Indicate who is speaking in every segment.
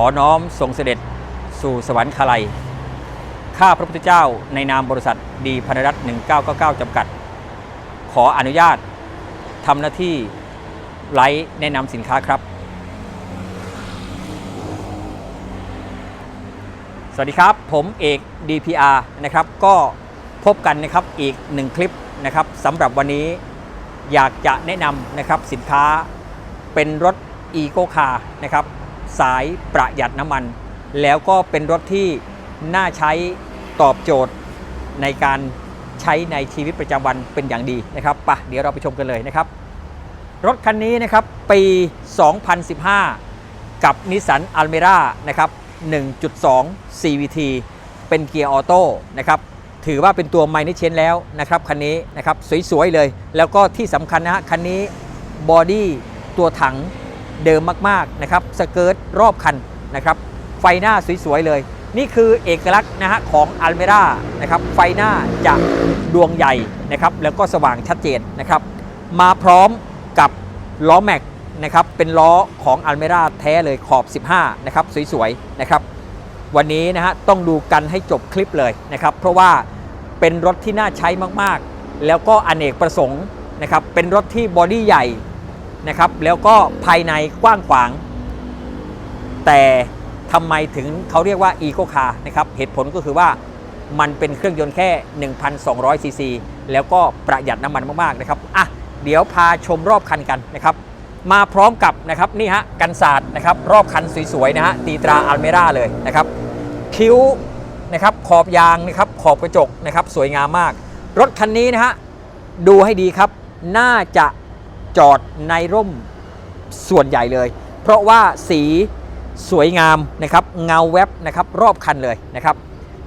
Speaker 1: อน้อมส่งเสด็จสู่สวรรคาลัย ข้าพระพุทธเจ้าในนามบริษัทดีพันรัตน์1999 จำกัด ขออนุญาตทำหน้าที่ไลฟ์แนะนำสินค้าครับ สวัสดีครับ ผมเอก DPR นะครับ ก็พบกันนะครับอีกหนึ่งคลิปนะครับสำหรับวันนี้อยากจะแนะนำนะครับสินค้าเป็นรถ e c o Car นะครับ สายประหยัดน้ำมัน แล้วก็เป็นรถที่น่าใช้ตอบโจทย์ในการใช้ในชีวิตประจำวันเป็นอย่างดีนะครับปะเดี๋ยวเราไปชมกันเลยนะครับ รถคันนี้นะครับปี 2015 กับนิสสันอัลเมร่านะครับ 1.2 CVT เป็นเกียร์ออโต้นะครับถือว่าเป็นตัวไมเนเชนแล้วนะครับคันนี้นะครับสวยๆเลย แล้วก็ที่สำคัญนะฮะคันนี้บอดี้ตัวถัง เดิมมากๆนะครับสเกิร์ตรอบคันนะครับไฟหน้าสวยๆเลย นี่คือเอกลักษณ์นะฮะของอัลเมร่านะครับไฟหน้าจะดวงใหญ่นะครับแล้วก็สว่างชัดเจนนะครับมาพร้อมกับล้อแม็กนะครับเป็นล้อของอัลเมร่าแท้เลยขอบ 15นะครับสวยๆนะครับวันนี้นะฮะต้องดูกันให้จบคลิปเลยนะครับเพราะว่าเป็นรถที่น่าใช้มากๆ แล้วก็อเนกประสงค์นะครับเป็นรถที่บอดี้ใหญ่ นะครับ แล้วก็ภายในกว้างขวาง แต่ทำไมถึงเขาเรียกว่า e c o Car นะครับ เหตุผลก็คือว่ามันเป็นเครื่องยนต์แค่ 1,200 ซีซี แล้วก็ประหยัดน้ำมันมาก ๆ นะครับ อะ เดี๋ยวพาชมรอบคันกันนะครับ มาพร้อมกับนะครับนี่ฮะกันศาสตร์นะครับรอบคันสวย ๆ นะฮะตีตราอัลเมร่าเลยนะครับคิ้วนะครับขอบยางนะครับขอบกระจกนะครับสวยงามมาก รถคันนี้นะฮะดูให้ดีครับ น่าจะ จอดในร่มส่วนใหญ่เลย เพราะว่าสีสวยงามนะครับเงาแวบนะครับรอบคันเลยนะครับ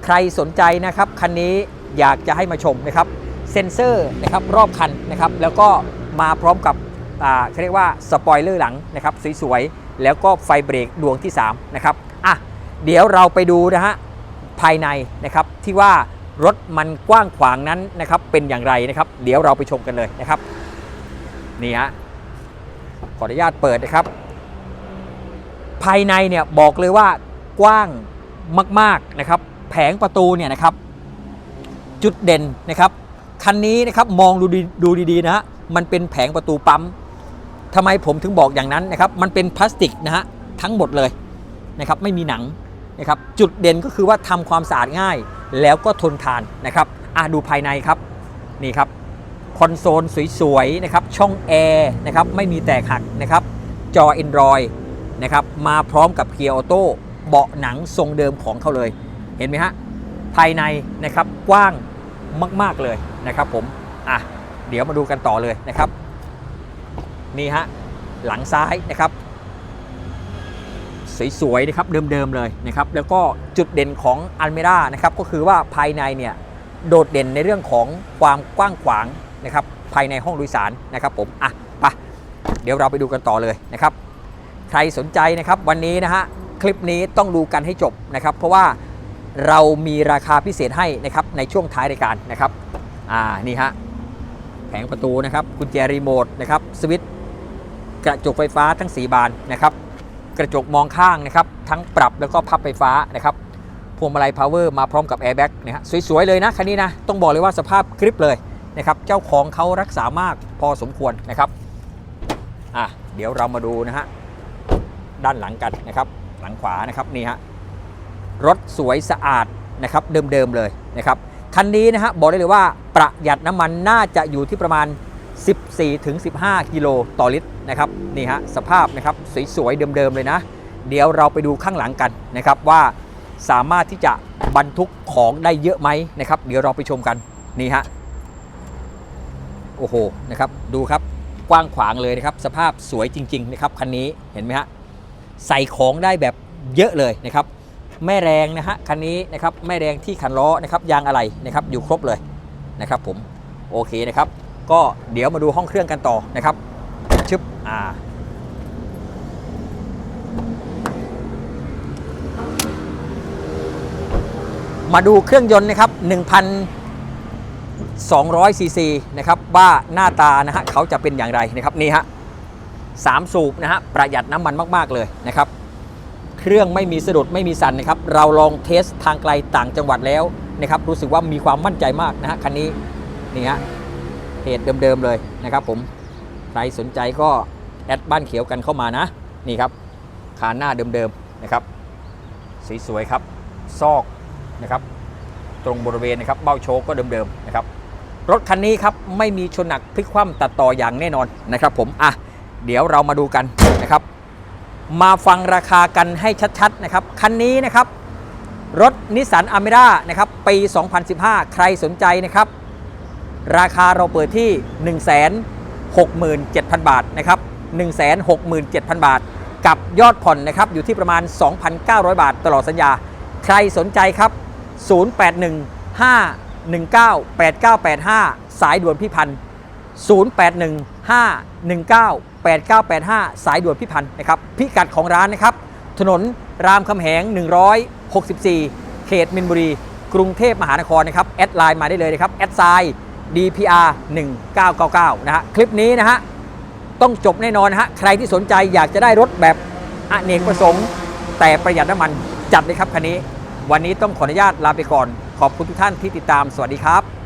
Speaker 1: ใครสนใจนะครับคันนี้อยากจะให้มาชมนะครับเซ็นเซอร์นะครับรอบคันนะครับแล้วก็มาพร้อมกับอ่าเขาเรียกว่าสปอยเลอร์หลังนะครับสวยๆแล้วก็ไฟเบรกดวงที่3นะครับอะเดี๋ยวเราไปดูนะฮะภายในนะครับที่ว่ารถมันกว้างขวางนั้นนะครับเป็นอย่างไรนะครับ เดี๋ยวเราไปชมกันเลยนะครับ นี่ฮะขออนุญาตเปิดนะครับ ภายในเนี่ยบอกเลยว่ากว้างมากๆนะครับ แผงประตูเนี่ยนะครับ จุดเด่นนะครับคันนี้นะครับมองดูดีดูดีๆนะฮะมันเป็นแผงประตูปั๊มทำไมผมถึงบอกอย่างนั้นนะครับ มันเป็นพลาสติกนะฮะทั้งหมดเลยนะครับไม่มีหนังนะครับจุดเด่นก็คือว่าทำความสะอาดง่ายแล้วก็ทนทานนะครับอะดูภายในครับนี่ครับ คอนโซลสวยๆนะครับช่องแอร์นะครับไม่มีแตกหักนะครับจอ Android นะครับมาพร้อมกับเกียร์ออโต้เบาะหนังทรงเดิมของเขาเลย เห็นไหมฮะภายในนะครับกว้างมากๆเลยนะครับผมอะเดี๋ยวมาดูกันต่อเลยนะครับนี่ฮะหลังซ้ายนะครับสวยๆนะครับเดิมๆเลยนะครับแล้วก็จุดเด่นของอัลเมร่านะครับก็คือว่าภายในเนี่ยโดดเด่นในเรื่องของความกว้างขวาง นะครับภายในห้องโดยสารนะครับผมอะไปเดี๋ยวเราไปดูกันต่อเลยนะครับ ใครสนใจนะครับวันนี้นะฮะคลิปนี้ต้องดูกันให้จบนะครับ เพราะว่าเรามีราคาพิเศษให้นะครับในช่วงท้ายรายการนะครับอ่านี่ฮะแผงประตูนะครับกุญแจรีโมทนะครับสวิตช์กระจกไฟฟ้าทั้ง 4 บานนะครับ กระจกมองข้างนะครับ ทั้งปรับแล้วก็พับไฟฟ้านะครับพวงมาลัยพาวเวอร์มาพร้อมกับแอร์แบ็กนะฮะสวยๆเลยนะคันนี้นะต้องบอกเลยว่าสภาพกริปเลย นะครับเจ้าของเขารักษามากพอสมควรนะครับอะเดี๋ยวเรามาดูนะฮะด้านหลังกันนะครับหลังขวานะครับนี่ฮะรถสวยสะอาดนะครับเดิมๆเลยนะครับคันนี้นะฮะบอกได้เลยว่าประหยัดน้ำมันน่าจะอยู่ที่ประมาณ 14-15 กิโลต่อลิตรนะครับนี่ฮะสภาพนะครับสวยๆเดิมๆเลยนะ เดี๋ยวเราไปดูข้างหลังกันนะครับว่าสามารถที่จะบรรทุกของได้เยอะไหมนะครับ เดี๋ยวเราไปชมกันนี่ฮะ โอ้โหนะครับดูครับกว้างขวางเลยนะครับสภาพสวยจริงๆนะครับคันนี้เห็นไหมฮะใส่ของได้แบบเยอะเลยนะครับแม่แรงนะฮะคันนี้นะครับแม่แรงที่ขันล้อนะครับยางอะไรนะครับอยู่ครบเลยนะครับผมโอเคนะครับก็เดี๋ยวมาดูห้องเครื่องกันต่อนะครับชึบอ่ามาดูเครื่องยนต์นะครับ 200 ซีซีนะครับว่าหน้าตานะฮะเขาจะเป็นอย่างไรนะครับนี่ฮะสามสูบนะฮะประหยัดน้ำมันมากๆเลยนะครับเครื่องไม่มีสะดุดไม่มีสั่นนะครับเราลองเทสทางไกลต่างจังหวัดแล้วนะครับรู้สึกว่ามีความมั่นใจมากนะฮะคันนี้นี่ฮะเหตุเดิมๆเลยนะครับผมใครสนใจก็แอดบ้านเขียวกันเข้ามานะนี่ครับคานหน้าเดิมๆนะครับสีสวยครับซอกนะครับตรงบริเวณนะครับเบ้าโชคก็เดิมๆ รถคันนี้ครับไม่มีชนหนักพลิกคว่ำตัดต่ออย่างแน่นอนนะครับ ผมอะเดี๋ยวเรามาดูกันนะครับ มาฟังราคากันให้ชัดๆนะครับคันนี้นะครับ รถนิสสันอเมร่านะครับปี 2015 ใครสนใจนะครับ ราคาเราเปิดที่ 167,000 บาทนะครับ167,000 บาท กับยอดผ่อนนะครับอยู่ที่ประมาณ 2,900 บาทตลอดสัญญา ใครสนใจครับ 0815 898985 สายด่วนพี่พันธ์0815198985 สายด่วนพี่พันธ์นะครับ พิกัดของร้านนะครับ ถนนรามคำแหง 164 เขตมินบุรี กรุงเทพมหานครนะครับ แอดไลน์มาได้เลยนะครับ แอดไซน์ DPR 1999 นะฮะ คลิปนี้นะฮะ ต้องจบแน่นอนนะฮะ ใครที่สนใจอยากจะได้รถแบบอเนกประสงค์ แต่ประหยัดน้ำมันจัดเลยครับคันนี้ วันนี้ต้องขออนุญาตลาไปก่อน ขอบคุณทุกท่านที่ติดตาม สวัสดีครับ